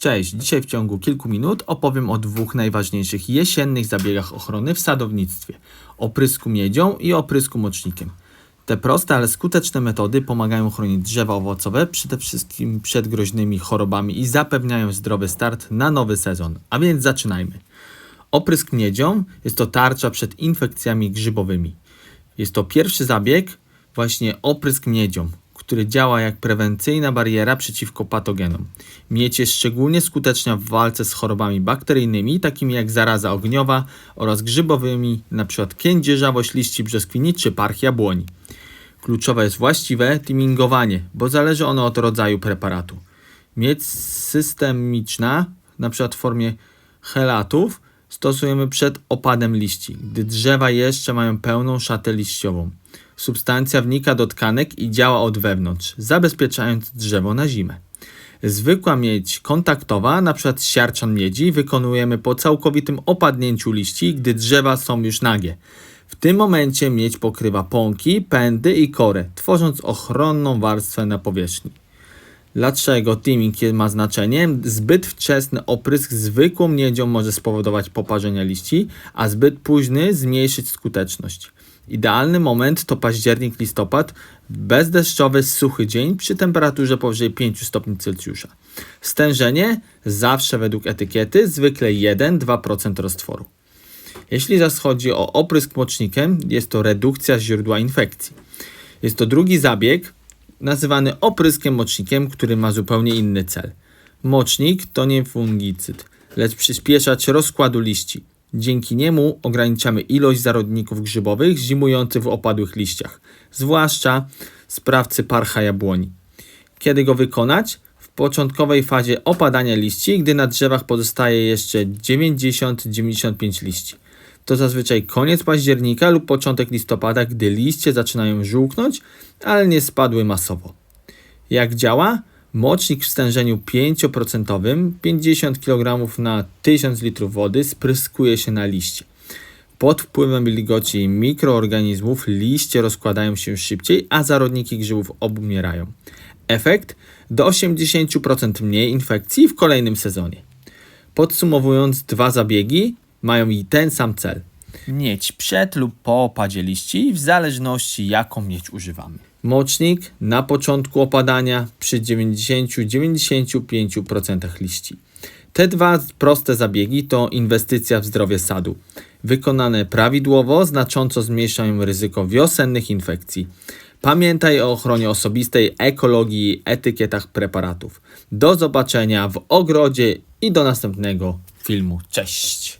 Cześć, dzisiaj w ciągu kilku minut opowiem o dwóch najważniejszych jesiennych zabiegach ochrony w sadownictwie: oprysku miedzią i oprysku mocznikiem. Te proste, ale skuteczne metody pomagają chronić drzewa owocowe przede wszystkim przed groźnymi chorobami i zapewniają zdrowy start na nowy sezon. A więc zaczynajmy. Oprysk miedzią jest to tarcza przed infekcjami grzybowymi. Jest to pierwszy zabieg, właśnie oprysk miedzią, który działa jak prewencyjna bariera przeciwko patogenom. Miedź jest szczególnie skuteczna w walce z chorobami bakteryjnymi, takimi jak zaraza ogniowa oraz grzybowymi, np. kędzierzawość liści brzoskwini czy parch jabłoni. Kluczowe jest właściwe timingowanie, bo zależy ono od rodzaju preparatu. Miedź systemiczna, np. w formie chelatów, stosujemy przed opadem liści, gdy drzewa jeszcze mają pełną szatę liściową. Substancja wnika do tkanek i działa od wewnątrz, zabezpieczając drzewo na zimę. Zwykła miedź kontaktowa, np. siarczan miedzi, wykonujemy po całkowitym opadnięciu liści, gdy drzewa są już nagie. W tym momencie miedź pokrywa pąki, pędy i korę, tworząc ochronną warstwę na powierzchni. Dlaczego teaming ma znaczenie? Zbyt wczesny oprysk zwykłą miedzią może spowodować poparzenia liści, a zbyt późny zmniejszyć skuteczność. Idealny moment to październik, listopad, bezdeszczowy, suchy dzień przy temperaturze powyżej 5 stopni Celsjusza. Stężenie zawsze według etykiety, zwykle 1-2% roztworu. Jeśli zaś chodzi o oprysk mocznikiem, jest to redukcja źródła infekcji. Jest to drugi zabieg, nazywany opryskiem mocznikiem, który ma zupełnie inny cel. Mocznik to nie fungicyd, lecz przyspieszać rozkładu liści. Dzięki niemu ograniczamy ilość zarodników grzybowych zimujących w opadłych liściach, zwłaszcza sprawcy parcha jabłoni. Kiedy go wykonać? W początkowej fazie opadania liści, gdy na drzewach pozostaje jeszcze 90-95 liści. To zazwyczaj koniec października lub początek listopada, gdy liście zaczynają żółknąć, ale nie spadły masowo. Jak działa? Mocznik w stężeniu 5%, 50 kg na 1000 litrów wody, spryskuje się na liście. Pod wpływem wilgoci i mikroorganizmów liście rozkładają się szybciej, a zarodniki grzybów obumierają. Efekt? Do 80% mniej infekcji w kolejnym sezonie. Podsumowując, dwa zabiegi mają i ten sam cel. Mieć przed lub po opadzie liści, w zależności jaką mieć używamy. Mocznik na początku opadania przy 90-95% liści. Te dwa proste zabiegi to inwestycja w zdrowie sadu. Wykonane prawidłowo znacząco zmniejszają ryzyko wiosennych infekcji. Pamiętaj o ochronie osobistej, ekologii i etykietach preparatów. Do zobaczenia w ogrodzie i do następnego filmu. Cześć!